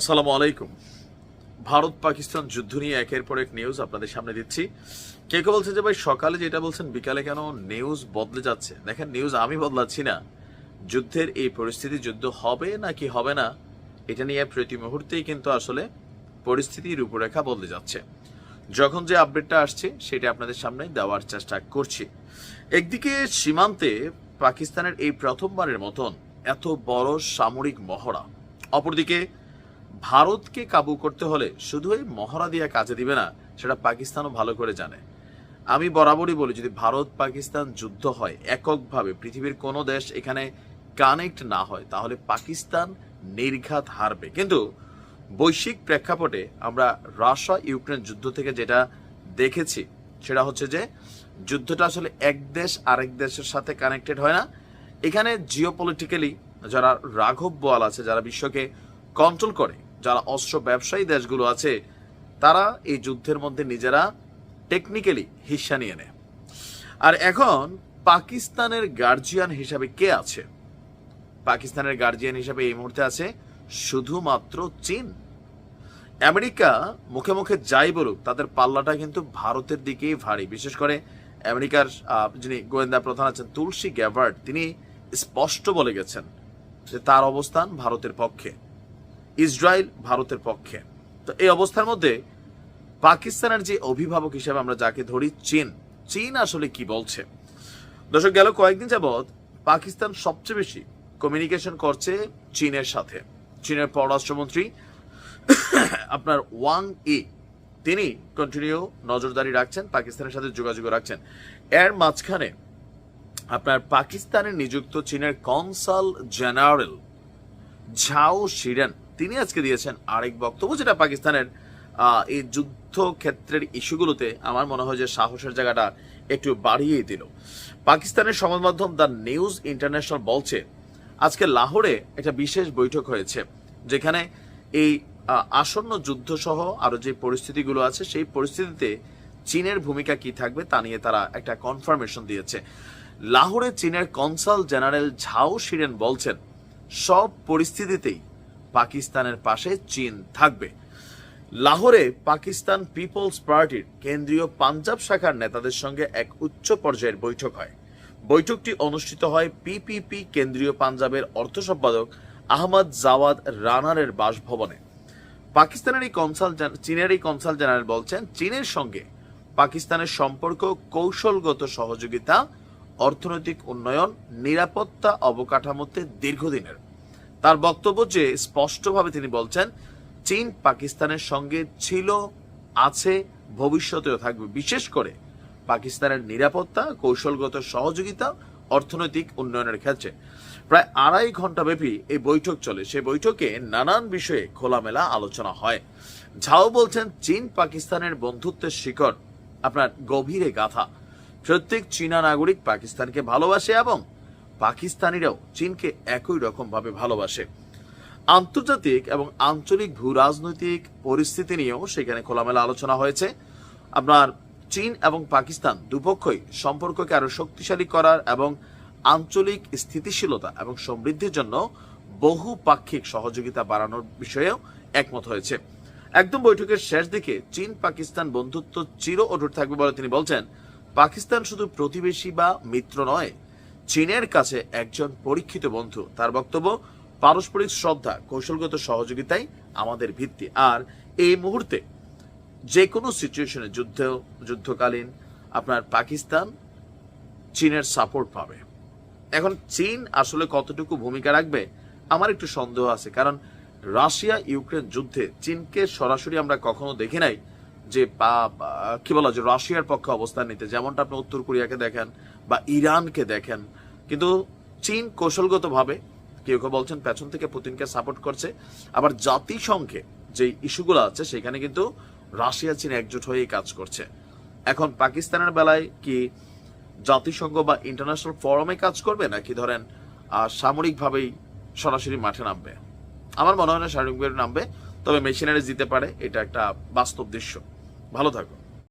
আসসালামু আলাইকুম। ভারত পাকিস্তান যুদ্ধ নিয়ে একের পর এক নিউজ আপনাদের সামনে দিচ্ছি। কে কে বলছে যে ভাই সকালে যেটা বলছেন, বিকালে কেন নিউজ বদলে যাচ্ছে? দেখেন নিউজ আমি বদলাচ্ছি না। যুদ্ধের এই পরিস্থিতি যুদ্ধ হবে নাকি হবে না, এটা নিয়ে প্রতি মুহূর্তেই কিন্তু আসলে পরিস্থিতির রূপরেখা বদলে যাচ্ছে। যখন যে আপডেটটা আসছে, সেটা আপনাদের সামনে দেওয়ার চেষ্টা করছি। একদিকে সীমান্তে পাকিস্তানের এই প্রথমবারের মতন এত বড় সামরিক মহড়া, অপরদিকে ভারতকে কাবু করতে হলে শুধু এই মহড়া দিয়ে কাজে দিবে না, সেটা পাকিস্তানও ভালো করে জানে। আমি বরাবরই বলি, যদি ভারত পাকিস্তান যুদ্ধ হয় এককভাবে, পৃথিবীর কোনো দেশ এখানে কানেক্ট না হয়, তাহলে পাকিস্তান নির্ঘাত হারবে। কিন্তু বৈশ্বিক প্রেক্ষাপটে আমরা রাশিয়া, ইউক্রেন যুদ্ধ থেকে যেটা দেখেছি, সেটা হচ্ছে যে যুদ্ধটা আসলে এক দেশ আরেক দেশের সাথে কানেক্টেড হয় না। এখানে জিওপলিটিক্যালি যারা রাঘব বোয়াল আছে, যারা বিশ্বকে কন্ট্রোল করে যারা অস্ত্র ব্যবসায়ী দেশগুলো আছে, তারা এই যুদ্ধের মধ্যে নিজেরা টেকনিক্যালি হিস্সা নিয়ে নেয়। আর এখন পাকিস্তানের গার্জিয়ান হিসাবে কে আছে? পাকিস্তানের গার্জিয়ান হিসাবে এই মুহূর্তে আছে শুধুমাত্র চীন। আমেরিকা মুখে মুখে যাই বলুক, তাদের পাল্লাটা কিন্তু ভারতের দিকেই ভারী। বিশেষ করে আমেরিকার যিনি গোয়েন্দা প্রধান আছেন তুলসী গ্যাভার্ড তিনি স্পষ্ট বলে গেছেন যে তার অবস্থান ভারতের পক্ষে। ইসরায়েল ভারতের পক্ষে। তো এই অবস্থার মধ্যে পাকিস্তানের যে অভিভাবক হিসেবে আমরা যাকে ধরি চীন চীন আসলে কি বলছে? দর্শক, গেল কয়েকদিন যাবৎ পাকিস্তান সবচেয়ে বেশি কমিউনিকেশন করছে চীনের সাথে। চীনের পররাষ্ট্রমন্ত্রী আপনার ওয়াং ই, তিনি কন্টিনিউ নজরদারি রাখছেন, পাকিস্তানের সাথে যোগাযোগ রাখছেন। এর মাঝখানে আপনার পাকিস্তানে নিযুক্ত চীনের কনসাল জেনারেল ঝাও শিরেন তিনি আজকে দিয়েছেন আরেক বক্তব্য, যেটা পাকিস্তানের এই যুদ্ধ ক্ষেত্রের ইস্যুগুলোতে আমার মনে হয় যে সাহসের জায়গাটা একটু বাড়িয়েই দিল। পাকিস্তানের সংবাদ মাধ্যম দ্য নিউজ ইন্টারন্যাশনাল বলছে, আজকে লাহোরে একটা বিশেষ বৈঠক হয়েছে, যেখানে এই আসন্ন যুদ্ধ সহ আরও যে পরিস্থিতিগুলো আছে, সেই পরিস্থিতিতে চীনের ভূমিকা কি থাকবে তা নিয়ে তারা একটা কনফার্মেশন দিয়েছে। লাহোরে চীনের কনসাল জেনারেল ঝাও শিরেন বলছেন, সব পরিস্থিতিতেই পাকিস্তানের পাশে চীন থাকবে। লাহোরে পাকিস্তান পিপলস পার্টির কেন্দ্রীয় পাঞ্জাব শাখার নেতাদের সঙ্গে এক উচ্চ পর্যায়ের বৈঠক হয়। বৈঠকটি অনুষ্ঠিত হয় পিপিপি কেন্দ্রীয় পাঞ্জাবের অর্থ সম্পাদক আহমদ জাওয়াদ রানারের বাসভবনে। পাকিস্তানের এই কনসাল চীনের এই কনসাল জেনারেল বলছেন, চীনের সঙ্গে পাকিস্তানের সম্পর্ক, কৌশলগত সহযোগিতা, অর্থনৈতিক উন্নয়ন, নিরাপত্তা অবকাঠামোতে দীর্ঘদিনের তার বক্তব্য যে স্পষ্টভাবে তিনি বলছেন, চীন পাকিস্তানের সঙ্গে ছিল, আছে, ভবিষ্যতেও থাকবে। বিশেষ করে পাকিস্তানের নিরাপত্তা, কৌশলগত সহযোগিতা, অর্থনৈতিক উন্নয়নের ক্ষেত্রে। প্রায় আড়াই ঘণ্টা ব্যাপী এই বৈঠক চলে। সেই বৈঠকে নানান বিষয়ে খোলামেলা আলোচনা হয়। ঝাও বলছেন, চীন পাকিস্তানের বন্ধুত্বের শিকড় আপনার গভীরে গাথা। প্রত্যেক চীনা নাগরিক পাকিস্তানকে ভালোবাসে এবং পাকিস্তানিরাও চীনকে একই রকম ভাবে ভালোবাসে। আন্তর্জাতিক এবং আঞ্চলিক ভূ রাজনৈতিক পরিস্থিতি নিয়েও সেখানে খোলামেলা আলোচনা হয়েছে। আপনার চীন এবং পাকিস্তান দুপক্ষই সম্পর্ককে আরও শক্তিশালী করার এবং আঞ্চলিক স্থিতিশীলতা এবং সমৃদ্ধির জন্য বহু পাক্ষিক সহযোগিতা বাড়ানোর বিষয়েও একমত হয়েছে। একদম বৈঠকের শেষ দিকে চীন পাকিস্তান বন্ধুত্ব চির অটুট থাকবে বলে তিনি বলছেন, পাকিস্তান শুধু প্রতিবেশী বা মিত্র নয় চীনের কাছে একজন পরীক্ষিত বন্ধু। তার বক্তব্য, পারস্পরিক শ্রদ্ধা, কৌশলগত সহযোগিতাই আমাদের ভিত্তি। আর এই মুহূর্তে যে কোনো সিচুয়েশনে যুদ্ধ, যুদ্ধকালীন আপনার পাকিস্তান চীনের সাপোর্ট পাবে। এখন চীন আসলে কতটুকু ভূমিকা রাখবে, আমার একটু সন্দেহ আছে। কারণ রাশিয়া ইউক্রেন যুদ্ধে চীনকে সরাসরি আমরা কখনো দেখি নাই। যে কি বলা, যে রাশিয়ার পক্ষে অবস্থান নিতে, যেমনটা আপনি উত্তর কোরিয়াকে দেখেন বা ইরানকে দেখেন। কিন্তু চীন কৌশলগতভাবে, কেউ কেউ বলছেন পেছন থেকে পুতিনকে সাপোর্ট করছে। আবার জাতিসংঘে যে ইস্যুগুলো আছে, সেখানে কিন্তু রাশিয়া, চীন একজোট হয়েই কাজ করছে। এখন পাকিস্তানের বেলায় কি জাতিসংঘ বা ইন্টারন্যাশনাল ফোরামে কাজ করবে, নাকি ধরেন সামরিকভাবেই সরাসরি মাঠে নামবে? আমার মনে হয় না সামরিকভাবে নামবে, তবে মেশিনারি দিতে পারে, এটা একটা বাস্তব দৃশ্য। ভালো থাকুন